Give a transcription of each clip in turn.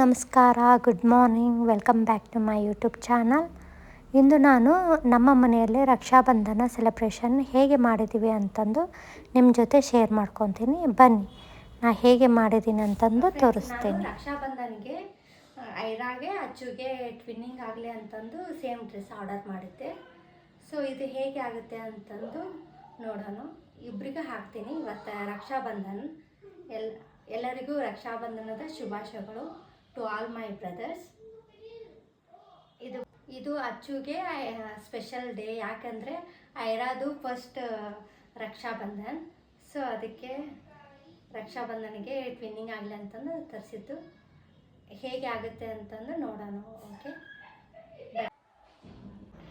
ನಮಸ್ಕಾರ good morning welcome back to my YouTube channel ಇಂದು ನಾನು ನಮ್ಮ ಮನೆಯಲ್ಲಿ ರಕ್ಷಾಬಂಧನ ಸೆಲೆಬ್ರೇಷನ್ ಹೇಗೆ ಮಾಡಿದ್ದೀವಿ ಅಂತಂದು ನಿಮ್ಮ ಜೊತೆ ಶೇರ್ ಮಾಡ್ಕೊತೀನಿ. ಬನ್ನಿ ನಾ ಹೇಗೆ ಮಾಡಿದ್ದೀನಿ ಅಂತಂದು ತೋರಿಸ್ತೀನಿ. ರಕ್ಷಾಬಂಧನಿಗೆ ಐರಾಗೆ ಅಚ್ಚುಗೆ ಟ್ವಿನ್ನಿಂಗ್ ಆಗಲಿ ಅಂತಂದು ಸೇಮ್ ಡ್ರೆಸ್ ಆರ್ಡರ್ ಮಾಡಿದ್ದೆ. ಸೊ ಇದು ಹೇಗೆ ಆಗುತ್ತೆ ಅಂತಂದು ನೋಡೋಣ. ಇಬ್ಬರಿಗೂ ಹಾಕ್ತೀನಿ. ಇವತ್ತು ರಕ್ಷಾಬಂಧನ್ ಎಲ್ ಎಲ್ಲರಿಗೂ ರಕ್ಷಾಬಂಧನದ ಶುಭಾಶಯಗಳು. ಟು ಆಲ್ ಮೈ ಬ್ರದರ್ಸ್ ಇದು ಇದು ಅಚ್ಚುಗೆ ಸ್ಪೆಷಲ್ ಡೇ ಯಾಕಂದರೆ ಐರಾದು ಫಸ್ಟ್ ರಕ್ಷಾಬಂಧನ್. ಸೊ ಅದಕ್ಕೆ ರಕ್ಷಾಬಂಧನಿಗೆ ಟ್ವಿನ್ನಿಂಗ್ ಆಗಲಿ ಅಂತಂದು ತರಿಸಿದ್ದು. ಹೇಗೆ ಆಗುತ್ತೆ ಅಂತಂದು ನೋಡೋಣ okay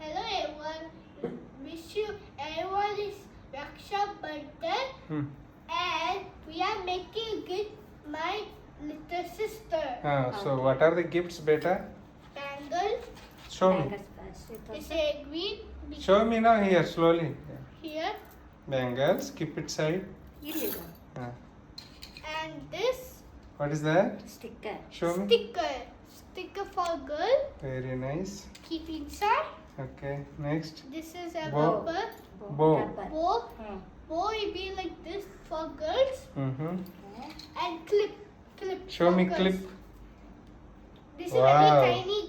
hello everyone. Wish you everyone is Raksha Bandhan. Hmm. and we are making gift my little sister. Ah, so what are the gifts, beta? Bangle Show me. is a green be- Show me now here slowly. here Bangles, keep it side. Ah. and this What is that? Sticker Show me. sticker. Sticker for girl. Very nice. Keep inside. Okay. Next. This is a Bow. rubber Bow. bow. Bow will be like this for girls Mm-hmm. and clip. Clip. Show me Focus. clip. This is a Wow. little tiny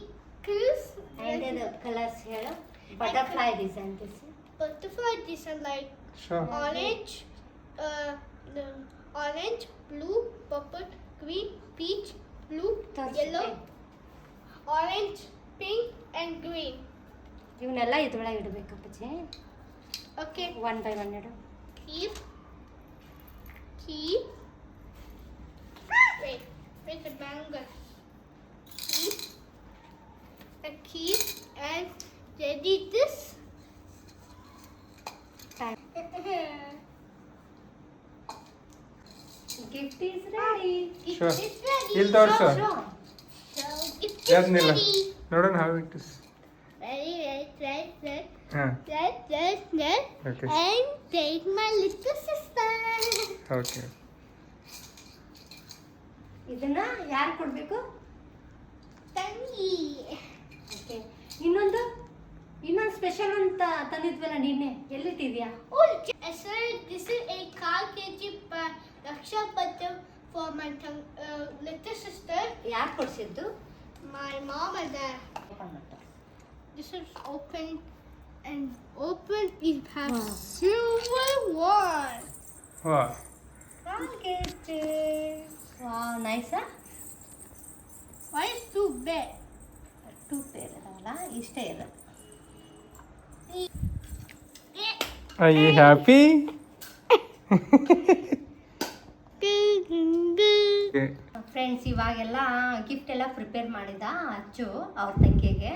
clips. then the colors here. Butterfly design. This Butterfly design like Show. orange, uh, the orange, blue, purple, green, peach, blue, yellow, orange, pink, and green. ಇವನ್ನೆಲ್ಲ ಇದ್ರೊಳಗೆ ಇಡಬೇಕಪ್ಪಚ್ಚಿ Okay, one by one ಇಡು keep, keep. Wait, wait the bangle. Keep, and keep, and ready this. Gift is ready Sure. It's ready. ಇಲ್ಲಿ ತೋರ್ಸು. So it's ಯಾವ್ದನ್ನಿಲ್ಲ ready. ನೋಡೋಣ how it is. Ready, ready, ready, ready, ಹಾಂ ready, ready, ready. Okay. And take my little sister. Okay ಇದನ್ನ ಯಾರು ಕೊಡ್ಬೇಕು? ತನ್ನಿ. Okay ಇನ್ನೊಂದು? ಇನ್ನೊಂದು ಸ್ಪೆಷಲ್ ಅಂತ ತಂದಿದ್ವಲ್ಲ ಇದನ್ನೆ ಎಲ್ಲಿದೀಯಾ ಓಹ್ yes oh this is a card KG Lakshya ಪಚ್ಚ ಫಾರ್ ಮೈ ಲೆಸ್ಟ್ ಸಿಸ್ಟರ್ ಯಾರ್ ಕೊಡ್ಸಿತ್ತು ಮೈ ಮಮ್ಮ ಅದ this is open and open is has two one ವಾಹ್ ಕಾರ್ಡ್ ಕೆಜಿ. ವಾವ್ ನೈಸಾ Why is too two two pair ಇದಾವಲ್ಲ ಇಷ್ಟೇ ಇದೆ. Are you happy? Okay. Friends ಇವಾಗೆಲ್ಲ ಗಿಫ್ಟ್ ಎಲ್ಲ ಪ್ರಿಪೇರ್ ಮಾಡಿದ ಅಚ್ಚು ಅವ್ರ ತಂಗಿಗೆ.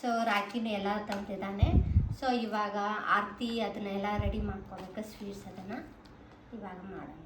ಸೊ ರಾಖಿನ ಎಲ್ಲ ತಂದಿದ್ದಾನೆ. ಸೊ ಇವಾಗ ಆರತಿ ಅದನ್ನೆಲ್ಲ ರೆಡಿ ಮಾಡ್ಕೋಬೇಕು ಸ್ವೀಟ್ಸ್ ಅದನ್ನು. ಇವಾಗ ಮಾಡೋಣ.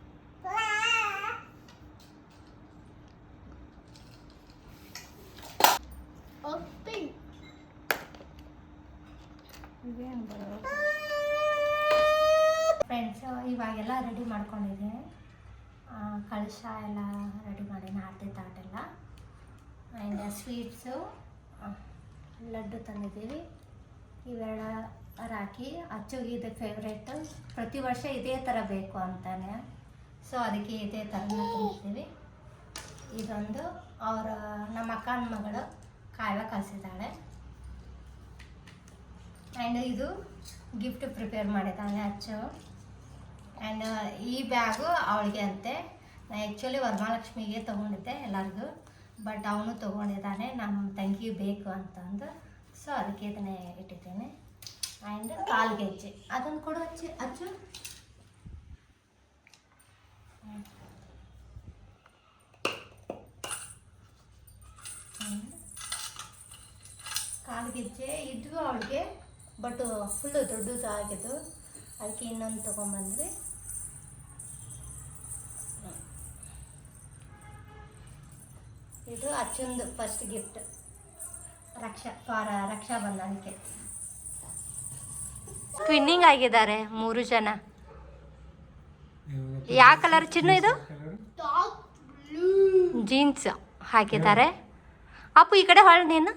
ಕಳಶ ಎಲ್ಲ ರೆಡಿ ಮಾಡೀನಿ ಆರತಿ ತಾಟೆಲ್ಲ. ಆ್ಯಂಡ್ ಸ್ವೀಟ್ಸು ಲಡ್ಡು ತಂದಿದ್ದೀವಿ. ಇವೆಲ್ಲ ರಾಕಿ, ಅಚ್ಚುಗೆ ಇದು ಫೇವ್ರೇಟು ಪ್ರತಿ ವರ್ಷ ಇದೇ ಥರ ಬೇಕು ಅಂತಾನೆ. ಸೊ ಅದಕ್ಕೆ ಇದೇ ಥರ ತಂದಿದ್ದೀವಿ. ಇದೊಂದು ಅವರ, ನಮ್ಮ ಅಕ್ಕನ ಮಗಳು ಕಾಯ್ವ ಕಲಿಸಿದ್ದಾಳೆ ಆ್ಯಂಡ್ ಇದು ಗಿಫ್ಟ್ ಪ್ರಿಪೇರ್ ಮಾಡಿದ್ದಾನೆ ಅಚ್ಚು. ಆ್ಯಂಡ್ ಈ ಬ್ಯಾಗು ಅವಳಿಗೆ ಅಂತೆ ಆ್ಯಕ್ಚುಲಿ ವರಮಹಾಲಕ್ಷ್ಮಿಗೆ ತೊಗೊಂಡಿದ್ದೆ ಎಲ್ಲರಿಗೂ ಬಟ್ ಅವನು ತೊಗೊಂಡಿದ್ದಾನೆ ನಮ್ಮ ತಂಗಿ ಬೇಕು ಅಂತಂದು ಸೊ ಅದಕ್ಕೆ ಇದನ್ನೇ ಇಟ್ಟಿದ್ದೀನಿ ಆ್ಯಂಡ್ ಕಾಲು ಗೆಜ್ಜೆ ಅದನ್ನು ಕೂಡ ಹಚ್ಚಿ. ಹ್ಮ್. ಕಾಲು ಗೆಜ್ಜೆ ಇದ್ವು ಅವಳಿಗೆ ಬಟ್ ಫುಲ್ಲು ದೊಡ್ಡದು ಆಗಿದ್ದು ಅದಕ್ಕೆ ಇನ್ನೊಂದು ತೊಗೊಂಬಂದ್ವಿ ಅರ್ಜುನ್ದು ಫಸ್ಟ್ ಗಿಫ್ಟ್ ರಕ್ಷಾ ರಕ್ಷಾ ಬಂಧನಕ್ಕೆ ಟ್ವಿನ್ನಿಂಗ್ ಆಗಿದ್ದಾರೆ ಮೂರು ಜನ. ಯಾವ ಕಲರ್ ಚಿನ್ನ ಇದು? ಜೀನ್ಸ್ ಹಾಕಿದ್ದಾರೆ. ಅಪ್ಪು ಈ ಕಡೆ ಹಾಳು ನೀನು.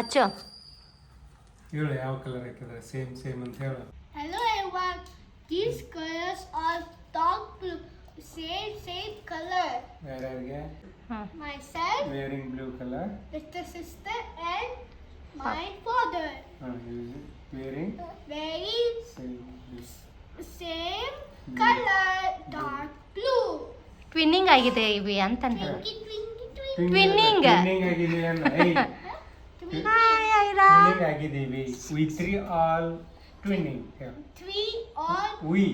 ಅಚ್ಚು ಹೇಳು ಯಾವ ಕಲರ್ ಹಾಕಿದ್ದಾರೆ? ಸೇಮ್ ಸೇಮ್ ಅಂತ ಹೇಳು. Hello everyone these colours are dark same same colour same color. ಯಾರ್ಯಾರಿಗೆ hmm Myself, wearing blue colour Mr. Sister, and my father. Wearing Very same same color, dark blue. Twinning ಆಗಿದೆ EV ಅಂತಂದ Twinkie, twinkie, twinkie. Twinning. Twinning ಆಗಿದೀವಿ ಅಲ್ಲ ಏಯ್ Twinkie. Hi Aira twinning ಆಗಿದ್ದೀವಿ we three all twinning Three all we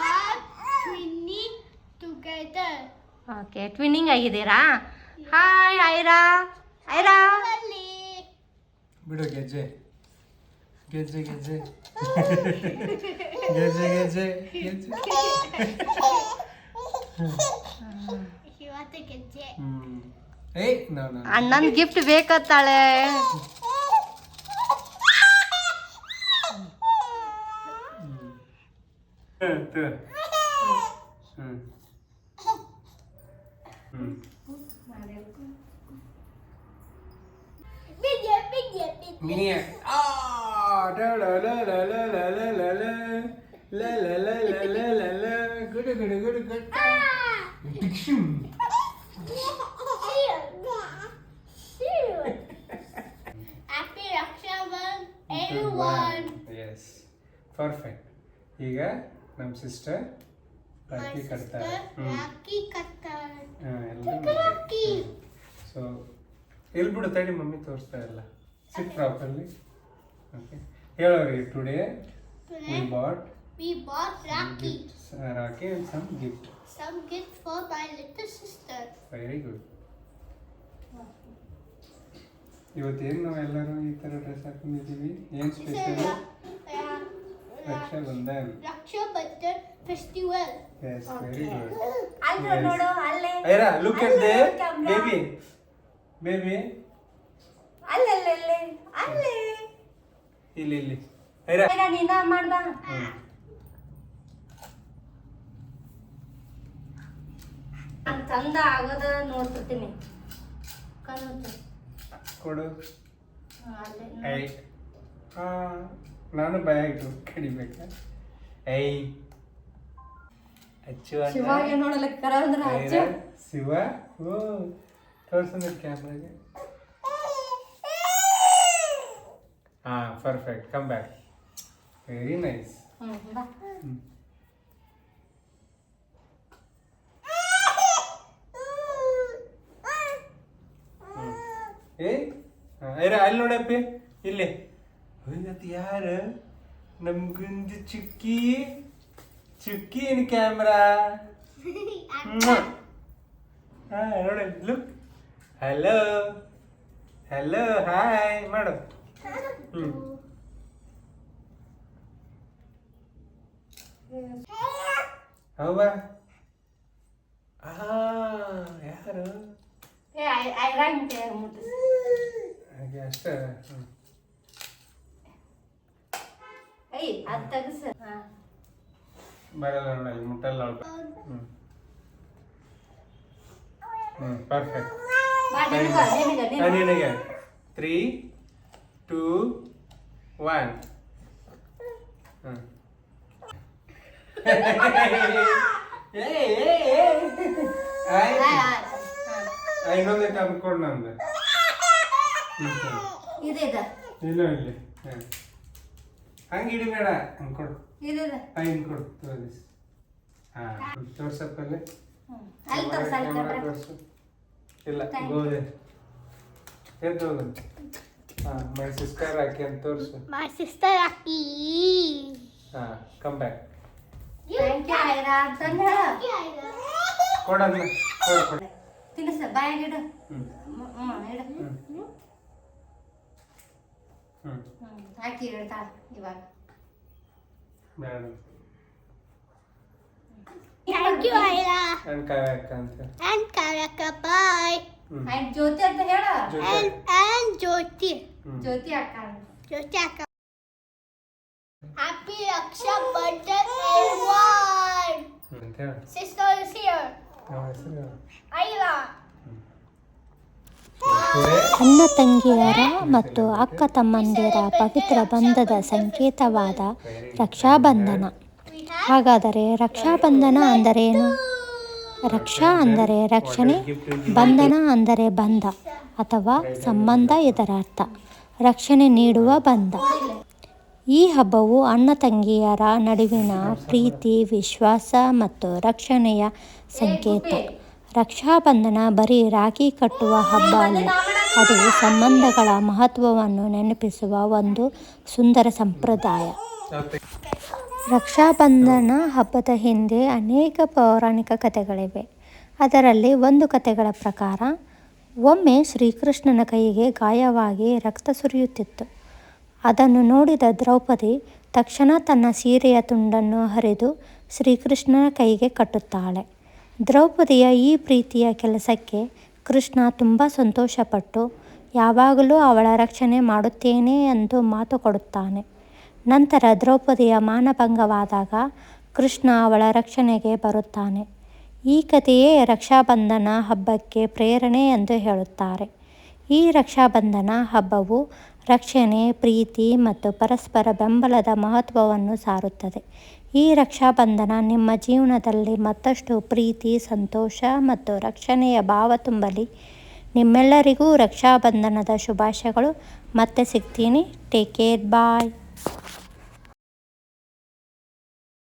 are twinning together. Okay twinning ಆಗಿದ್ದೀರಾ? Hi Aira Aira ರಾ ಬಿಡು ಗೆಜ್ಜೆ. ಗೆಜ್ಜೆ ಗೆಜ್ಜೆ. ಗೆಜ್ಜೆ ಗೆಜ್ಜೆ. ಗೆಜ್ಜೆ. ಏಯ್ ನೋ ನೋ ಅಣ್ಣನ ಗಿಫ್ಟ್ ಬೇಕತ್ತಾಳೆ. ಹ್ಮ್. ಮಿನಿ ಗುಡು ಗುಡು ಗುಡು ಡಿಕ್ಷನ್ Happy Rakshavan everyone. Yes. Perfect. ಈಗ ನಮ್ಮ ಸಿಸ್ಟರ್ ರಾಖಿ ಕಟ್ತಾರೆ ರಾಖಿ ಎಲ್ಲ ಸೊ ಎಲ್ಲಿ ಬಿಡು ತಡಿ ಮಮ್ಮಿ ತೋರಿಸ್ತಾ ಇಲ್ಲ Sit properly. Okay. Here are you today. today we bought. We bought Rakhi. Gifts, uh, Rakhi and some gift. Some gift for my little sister. Very good. ಇವತ್ತೇನು ನಾವೆಲ್ಲರೂ ಈ ಥರ ಡ್ರೆಸ್ ಹಾಕೊಂಡಿದ್ದೀವಿ ಏನು special Raksha Bandhan Raksha Bandhan festival yes very good ಅಲ್ಲ ನೋಡು ಅಲ್ಲೇ Aira look at the baby baby ಅಲ್ಲೇ. ಇಲ್ಲಿ ಇಲ್ಲಿ. ಐರಾ ಐರಾ ನೀನ ಮಾಡ್ಬಾ ಚಂದ ಆಗೋದ ನೋಡ್ತಿರ್ತೀನಿ ಕಣ್ಣು ಕೊಡು. ಐ. ಹಾ ನಾನು ಭಯ ಆಯ್ತು. ಕಡಿಬೇಕ. ಐ. ಅಚ್ಚು ಅಂದ್ರ ಐರಾ, ಶಿವ ಓ ತೋರ್ಸಂದ್ರೆ ಕ್ಯಾಮ್ರಾಗೆ ആ perfect come back very nice ಅಲ್ಲಿ ನೋಡಪ್ಪಿ ಇಲ್ಲಿ ಅದು ಯಾರು ನಮ್ ಗುಂಜು ಚುಕ್ಕಿ ಚುಕ್ಕಿ ಏನ್ ಕ್ಯಾಮ್ರಾ ನೋಡಿ ಲುಕ್ ಹಲೋ ಹಲೋ ಹಾಯ್ ಮಾಡು Hmm. Hmm. Apa? Ah, ya harus. Ya, air lagi kayak mutus. Ya, sir. Hei, ada ke sir? Baru lalu lagi, mutel lalu. Hmm, hmm perfect. Ah, ini nih ya. Three, two, one ಇನ್ನೊಂದೇ ತಂದ್ಕೊಂಡು ನಂದು ಇಲ್ಲ ಇಲ್ಲಿ ಹಂಗೆ ಹಿಡಿಬೇಡ ಹಂಗೆ ಕೊಡು ಹಂಗೆ ಕೊಡು ತೋರಿಸಿ ಹಾಂ ತೋರ್ಸಪ್ಪಲ್ಲಿ ತೋರಿಸು ಇಲ್ಲ ಗೋದೆ ಎದ್ದು my sister రాఖీ అని తోర్సు My sister aquí. Aki. Come back thank you Aira ಅಂತಂದ ಕೊಡಲ್ಲ ಕೊಡು ಕೊಡು ತಿನ್ನಿಸ ಬಾಯಾಗಿಡು ಹ್ಮ್ ಹ್ಞೂ ಇಡು ಹ್ಮ್. ಹ್ಞೂ ಹ್ಮ್. ಹಾಕಿ ಇಡ್ತಾಳ ಇವಾಗ ಬೇಡ Thank you, Ayla. ನನ್ನ ಕಾವ್ಯ ಅಕ್ಕ ಅಂತ And Karaka, bye. ಹ್ಞೂ And Jyoti ಅಂತ ಹೇಳು And, and Jyoti. ಹ್ಮ್. ಜ್ಯೋತಿ ಅಕ್ಕ Jyoti ಅಕ್ಕ. Happy Raksha Bandhan, everyone. Sister is here. ನಮ್ಮ ಅಣ್ಣ ತಂಗಿಯರ ಮತ್ತು ಅಕ್ಕ ತಮ್ಮಂದಿರ ಪವಿತ್ರ ಬಂಧದ ಸಂಕೇತವಾದ ರಕ್ಷಾಬಂಧನ. ಹಾಗಾದರೆ ರಕ್ಷಾಬಂಧನ ಅಂದರೇನು? ರಕ್ಷಾ ಅಂದರೆ ರಕ್ಷಣೆ ಬಂಧನ ಅಂದರೆ ಬಂಧ. ಅಥವಾ ಸಂಬಂಧ ಇದರ ಅರ್ಥ ರಕ್ಷಣೆ ನೀಡುವ ಬಂಧ. ಈ ಹಬ್ಬವು ಅಣ್ಣ ತಂಗಿಯರ ನಡುವಿನ ಪ್ರೀತಿ, ವಿಶ್ವಾಸ ಮತ್ತು ರಕ್ಷಣೆಯ ಸಂಕೇತ. ರಕ್ಷಾಬಂಧನ ಬರೀ ರಾಖಿ ಕಟ್ಟುವ ಹಬ್ಬ ಅಲ್ಲ, ಅದು ಸಂಬಂಧಗಳ ಮಹತ್ವವನ್ನು ನೆನಪಿಸುವ ಒಂದು ಸುಂದರ ಸಂಪ್ರದಾಯ. ರಕ್ಷಾಬಂಧನ ಹಬ್ಬದ ಹಿಂದೆ ಅನೇಕ ಪೌರಾಣಿಕ ಕಥೆಗಳಿವೆ. ಅದರಲ್ಲಿ ಒಂದು ಕಥೆಗಳ ಪ್ರಕಾರ ಒಮ್ಮೆ ಶ್ರೀಕೃಷ್ಣನ ಕೈಗೆ ಗಾಯವಾಗಿ ರಕ್ತ ಸುರಿಯುತ್ತಿತ್ತು. ಅದನ್ನು ನೋಡಿದ ದ್ರೌಪದಿ ತಕ್ಷಣ ತನ್ನ ಸೀರೆಯ ತುಂಡನ್ನು ಹರಿದು ಶ್ರೀಕೃಷ್ಣನ ಕೈಗೆ ಕಟ್ಟುತ್ತಾಳೆ. ದ್ರೌಪದಿಯ ಈ ಪ್ರೀತಿಯ ಕೆಲಸಕ್ಕೆ ಕೃಷ್ಣ ತುಂಬ ಸಂತೋಷಪಟ್ಟು, ಯಾವಾಗಲೂ ಅವಳ ರಕ್ಷಣೆ ಮಾಡುತ್ತೇನೆ ಎಂದು ಮಾತು ಕೊಡುತ್ತಾನೆ. ನಂತರ ದ್ರೌಪದಿಯ ಮಾನಭಂಗವಾದಾಗ ಕೃಷ್ಣ ಅವಳ ರಕ್ಷಣೆಗೆ ಬರುತ್ತಾನೆ. ಈ ಕಥೆಯೇ ರಕ್ಷಾಬಂಧನ ಹಬ್ಬಕ್ಕೆ ಪ್ರೇರಣೆ ಎಂದು ಹೇಳುತ್ತಾರೆ. ಈ ರಕ್ಷಾಬಂಧನ ಹಬ್ಬವು ರಕ್ಷಣೆ, ಪ್ರೀತಿ ಮತ್ತು ಪರಸ್ಪರ ಬೆಂಬಲದ ಮಹತ್ವವನ್ನು ಸಾರುತ್ತದೆ. ಈ ರಕ್ಷಾಬಂಧನ ನಿಮ್ಮ ಜೀವನದಲ್ಲಿ ಮತ್ತಷ್ಟು ಪ್ರೀತಿ, ಸಂತೋಷ ಮತ್ತು ರಕ್ಷಣೆಯ ಭಾವ ತುಂಬಲಿ. ನಿಮ್ಮೆಲ್ಲರಿಗೂ ರಕ್ಷಾಬಂಧನದ ಶುಭಾಶಯಗಳು. ಮತ್ತೆ ಸಿಗ್ತೀನಿ. Take care bye